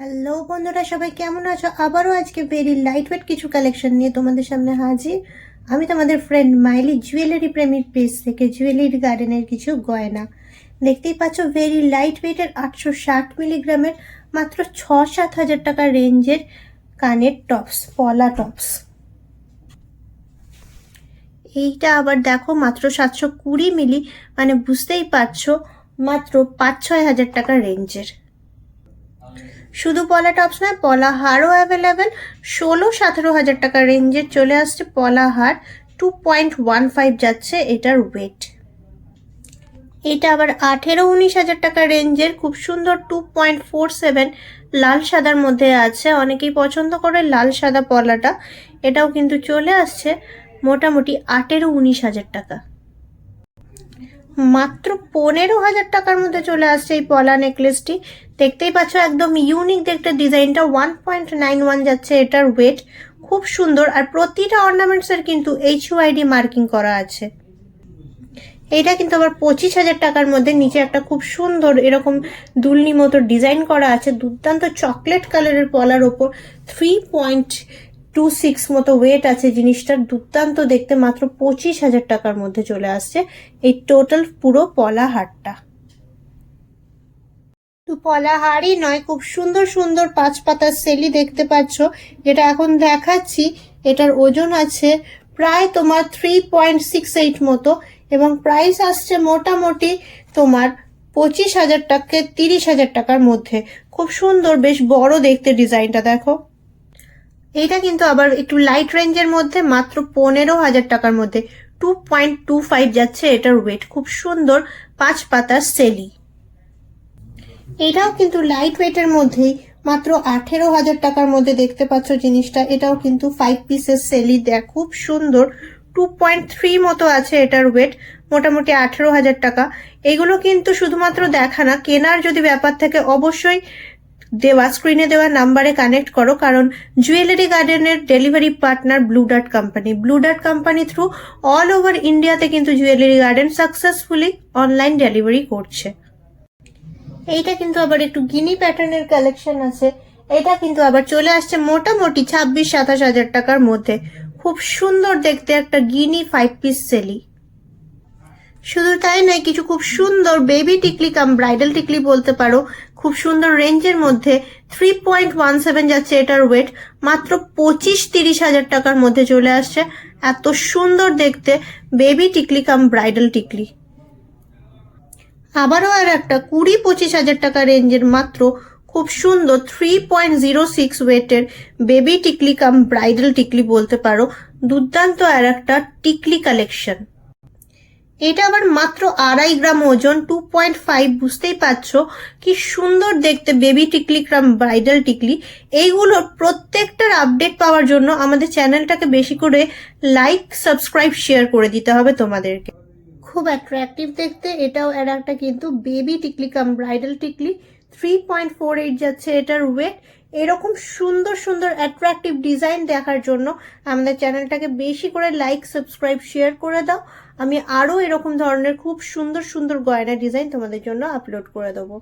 Hello বন্ধুরা, সবাই কেমন আছো? আবারও আজকে ভেরি লাইট ওয়েট কিছু কালেকশন নিয়ে তোমাদের সামনে হাজির। আমি তোমাদের ফ্রেন্ড মাইলি জুয়েলারি প্রেমির পেজ থেকে জুয়েলারি গার্ডেনের কিছু গয়না। দেখতেই পাচ্ছ ভেরি লাইট ওয়েটের আটশো ষাট মিলিগ্রামের মাত্র ছ সাত হাজার টাকা রেঞ্জের কানের টপস পলা টপস এইটা আবার দেখো মাত্র সাতশো কুড়ি মিলি মানে বুঝতেই পারছ মাত্র পাঁচ ছয় হাজার টাকা রেঞ্জের শুধু পলা টপস নয়, পলা হারও অ্যাভেলেবেল ষোলো সতেরো হাজার টাকা রেঞ্জের চলে আসছে পলা হার। টু পয়েন্ট ওয়ান ফাইভ যাচ্ছে এটার ওয়েট এটা আবার আঠেরো উনিশ হাজার টাকা রেঞ্জের খুব সুন্দর টু পয়েন্ট ফোর সেভেন লাল সাদার মধ্যে আছে। অনেকেই পছন্দ করে লাল সাদা পলাটা। এটাও কিন্তু চলে আসছে মোটামুটি আঠেরো উনিশ হাজার টাকা। মাত্র পনেরো হাজার টাকার মধ্যে চলে আসছে এই পলা নেকলেসটি দেখতেই পাচ্ছ একদম ইউনিক দেখতে ডিজাইনটা ওয়ান পয়েন্ট নাইন ওয়ান যাচ্ছে এটার ওয়েট খুব সুন্দর। আর প্রতিটা অর্নামেন্টসের কিন্তু এইচ ইউআইডি মার্কিং করা আছে। এইটা কিন্তু আবার পঁচিশ হাজার টাকার মধ্যে নিচে একটা খুব সুন্দর এরকম দুলনি মতো ডিজাইন করা আছে। দুর্দান্ত চকলেট কালারের পলার ওপর থ্রি পয়েন্ট টু সিক্স মতো ওয়েট আছে জিনিসটার। দুর্দান্ত দেখতে মাত্র পঁচিশ হাজার টাকার মধ্যে চলে আসছে। এই টোটাল পুরো পলা হারটা। তো পলা হারই নয়, খুব সুন্দর সুন্দর পাঁচ পাতার সেলি দেখতে পাচ্ছ। যেটা এখন দেখাচ্ছি, এটার ওজন আছে প্রায় তোমার থ্রি পয়েন্ট সিক্স এইট মতো এবং প্রাইস আসছে মোটামুটি তোমার পঁচিশ হাজার টাকা, তিরিশ হাজার টাকার মধ্যে। খুব সুন্দর, বেশ বড় দেখতে ডিজাইনটা, দেখো। এইটা কিন্তু আবার একটু লাইট রেঞ্জের মধ্যে, মাত্র পনেরো হাজার টাকার মধ্যে। টু পয়েন্ট টু ফাইভ যাচ্ছে এটার ওয়েট খুব সুন্দর পাঁচ পাতার সেলি। এটাও কিন্তু লাইট ওয়েটের মধ্যেই মাত্র আঠেরো হাজার টাকার মধ্যে দেখতে পাচ্ছ জিনিসটা। এটাও কিন্তু ফাইভ পিসের সেলি দেখ, খুব সুন্দর। টু পয়েন্ট থ্রি মতো আছে এটার ওয়েট মোটামুটি আঠেরো হাজার টাকা। এগুলো কিন্তু শুধুমাত্র দেখা না, কেনার যদি ব্যাপার থাকে অবশ্যই দেওয়া স্ক্রিনে দেওয়া নাম্বারে কানেক্ট করো, কারণ জুয়েলারি গার্ডেনের delivery partner blue dart company blue dart company through all over ইন্ডিয়াতে কিন্তু jewellery garden successfully online delivery করছে। এইটা কিন্তু আবার একটু গিনি প্যাটার্নের কালেকশন আছে। এটা কিন্তু আবার চলে আসছে মোটামুটি ছাব্বিশ, সাতাশ হাজার টাকার মধ্যে। খুব সুন্দর দেখতে একটা গিনি ফাইভ পিস সেলি শুধু তাই নয়, কিছু খুব সুন্দর বেবি টিকলি কাম ব্রাইডাল টিকলি বলতে পারো, খুব সুন্দর রেঞ্জের মধ্যে থ্রি পয়েন্ট ওয়ান সেভেন যাচ্ছে এটার ওয়েট মাত্র পঁচিশ, তিরিশ হাজার টাকার মধ্যে চলে আসছে। এত সুন্দর দেখতে বেবি টিকলি কাম ব্রাইডাল টিকলি। আবারও আর একটা কুড়ি পঁচিশ হাজার টাকা রেঞ্জের মাত্র খুব সুন্দর থ্রি পয়েন্ট জিরো সিক্স ওয়েটের বেবি টিকলি কাম ব্রাইডাল টিকলি বলতে পারো, দুর্দান্ত আর একটা টিকলি কালেকশন এটা আবার মাত্র আড়াই গ্রাম ওজন টু পয়েন্ট ফাইভ বুঝতেই পারছ? কি সুন্দর দেখতে বেবি টিকলি ক্রাম ব্রাইডাল টিকলি এইগুলোর প্রত্যেকটার আপডেট পাওয়ার জন্য আমাদের চ্যানেলটাকে বেশি করে লাইক সাবস্ক্রাইব শেয়ার করে দিতে হবে তোমাদেরকে। খুব অ্যাট্রাকটিভ দেখতে। এটাও এর একটা কিন্তু বেবি টিকলি কাম ব্রাইডাল টিকলি। থ্রি পয়েন্ট ফোর এইট যাচ্ছে এটার ওয়েট এরকম সুন্দর সুন্দর অ্যাট্রাকটিভ ডিজাইন দেখার জন্য আমাদের চ্যানেলটাকে বেশি করে লাইক সাবস্ক্রাইব শেয়ার করে দাও। আমি আরও এরকম ধরনের খুব সুন্দর সুন্দর গয়না ডিজাইন তোমাদের জন্য আপলোড করে দেবো।